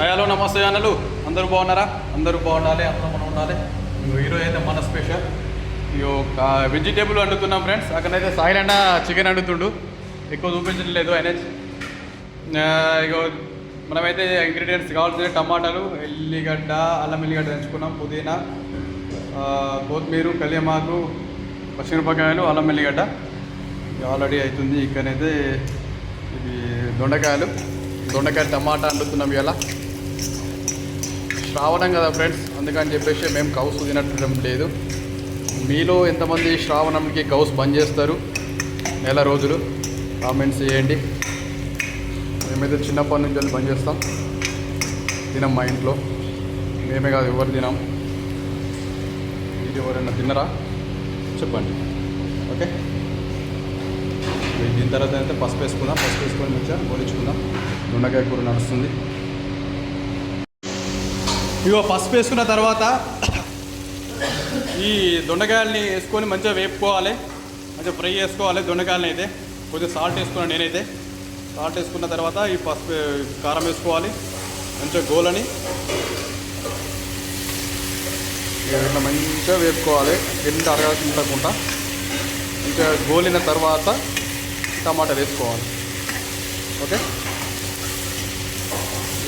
Hello నమస్తే అన్నలు. అందరూ బాగున్నారా? అందరూ బాగుండాలి అందరూ మనం ఉండాలి. ఇగో ఈరోజు అయితే మన స్పెషల్. ఇగో వెజిటేబుల్ వండుతున్నాం ఫ్రెండ్స్. అక్కడైతే సాయిల్ అన్న చికెన్ వండుతుండు. ఎక్కువ చూపించడం లేదు ఆయన. ఇగో మనమైతే ఇంగ్రీడియంట్స్ కావాల్సిన టమాటాలు ఎల్లిగడ్డ అల్లం ఎల్లిగడ్డ తెచ్చుకున్నాం పుదీనా కొత్తిమీర కలియమాకు పచ్చిమిరపకాయలు అల్లం ఎల్లిగడ్డ. ఆల్రెడీ అవుతుంది ఇక్కడైతే ఇది దొండకాయలు. దొండకాయ టమాటా అండుతున్నాం ఇలా శ్రావణం కదా ఫ్రెండ్స్? అందుకని చెప్పేసి మేము కౌసు తినట్టడం లేదు. మీలో ఎంతమంది శ్రావణంకి కౌస్ బంద్ చేస్తారు నెల రోజులు. కామెంట్స్ చేయండి. మేమైతే చిన్నప్పటి నుంచి వెళ్ళి బంద్ చేస్తాం తినం మా ఇంట్లో. మేమే కాదు ఎవరు తినాం? ఇది ఎవరైనా తిన్నరా? చెప్పండి. ఓకే? దీని తర్వాత అయితే పసుపు వేసుకుందాం. పసుపు వేసుకొని మంచిగా గోలించుకుందాం. దొండకాయ కూర నడుస్తుంది. ఇగో పసుపు వేసుకున్న తర్వాత ఈ దొండకాయల్ని వేసుకొని మంచిగా వేపుకోవాలి. మంచిగా ఫ్రై చేసుకోవాలి దొండకాయలని అయితే. కొంచెం సాల్ట్ వేసుకున్నాను నేనైతే. సాల్ట్ వేసుకున్న తర్వాత ఈ పసుపు కారం వేసుకోవాలి. మంచిగా గోలని. ఇట్లా మంచిగా వేపుకోవాలి. ఎంత అరగకుండా ఇంకా గోలిన తర్వాత టమాటా వేసుకోవాలి. ఓకే?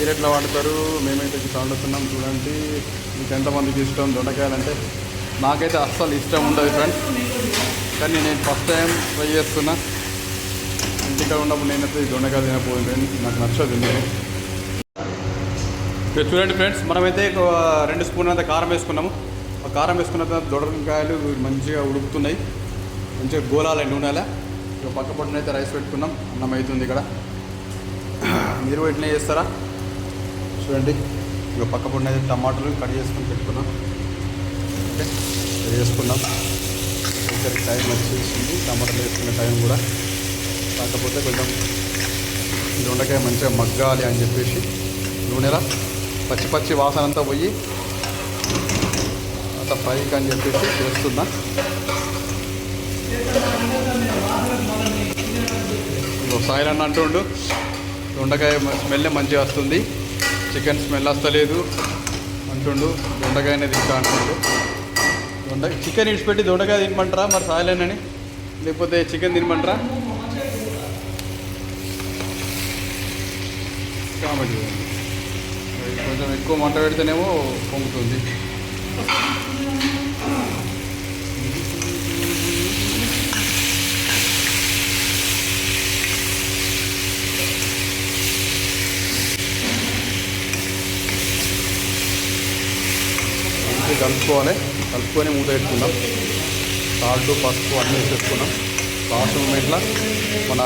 మీరు ఎట్లా వాడతారు? మేమైతే ఇట్లా వండుతున్నాం చూడండి. మీకు ఎంతమందికి ఇష్టం? దొండకాయలు అంటే నాకైతే అస్సలు ఇష్టం ఉండదు ఫ్రెండ్స్ కానీ నేను ఫస్ట్ టైం ట్రై చేస్తున్నా. ఇంటికాడ ఉన్నప్పుడు నేనైతే ఈ దొండకాయలు తినకపోయింది ఫ్రెండ్స్ నాకు నచ్చదు నేను ఇక్కడ చూడండి ఫ్రెండ్స్ మనమైతే ఒక రెండు స్పూన్ అంత కారం వేసుకున్నాము. ఆ కారం వేసుకున్న తర్వాత దొండకాయలు మంచిగా ఉడుకుతున్నాయి. మంచిగా గోలాలి నూనెలా. ఇక పక్క పొట్టునైతే రైస్ పెట్టుకున్నాం. అన్నం అవుతుంది ఇక్కడ. మీరు ఇట్లా చేస్తారా? చూడండి. ఇక పక్క పొట్టున టమాటాలు కట్ చేసుకొని పెట్టుకున్నాం. ఓకే? కట్ చేసుకున్నాం. కొంచెం టైం వచ్చేసింది. టమాటాలు వేసుకునే టైం కూడా. కాకపోతే కొంచెం దొండకాయ మంచిగా మగ్గాలి అని చెప్పేసి నూనెలా పచ్చి పచ్చి వాసన అంతా పోయి అంత పైకి అని చెప్పేసి చేస్తున్నా. సాయిల్ అన్న అంటుండు దొండకాయ స్మెల్ మంచిగా వస్తుంది. చికెన్ స్మెల్ వస్తలేదు. అంటుండు దొండకాయ అనేది ఇంకా అంటుండు. దొండ చికెన్ ఇడిచిపెట్టి దొండకాయ తినమంటారా? మరి సాయలేనని లేకపోతే చికెన్ తినమంటారా? కామెడీ. కొంచెం ఎక్కువ మంట పెడితేనేమో పొంగుతుంది. మంచిగా కలుపుకోవాలి. కలుపుకొని మూత పెట్టుకుందాం. సాల్ట్ పసుపు అన్నీ వేసేసుకున్నాం లాస్ట్ మూమెంట్లో మన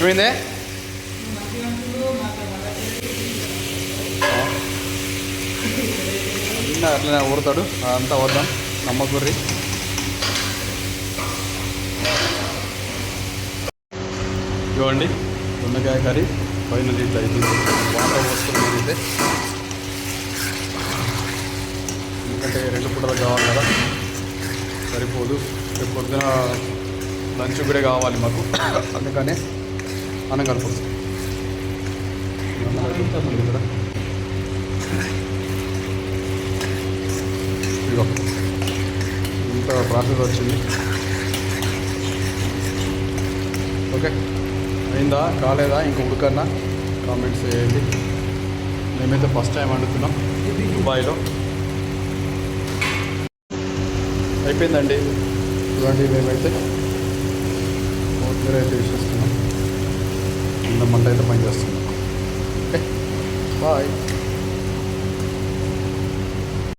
ఏమైందే? అట్లనే ఊరుతాడు. అంతా వద్దాం. నమ్మకూర్రి ఇవ్వండి దొండకాయ కర్రీ. పైన ఇట్లా అయితే వాటర్ పోసుకున్నాం అయితే. ఎందుకంటే రెండు పూటలు కావాలి కదా. సరిపోదు. రేపు పొద్దున లంచ్ కూడా కావాలి మాకు. అందుకనే అన్నం కలుపుతుంది ఇక్కడ ఇదిగో. ఇంత ప్రాసెస్ వచ్చింది. ఓకే. అయిందా? కాలేదా? ఇంక ఉడకన్నా? కామెంట్స్ చేయండి. మేమైతే ఫస్ట్ టైం వండుతున్నాం. దుబాయ్లో. అయిపోయిందండి. చూడండి మేమైతే కొత్తిమీర అయితే వేసేస్తున్నాం ఇంత మంట అయితే పని చేస్తున్నాం ఓకే. బాయ్.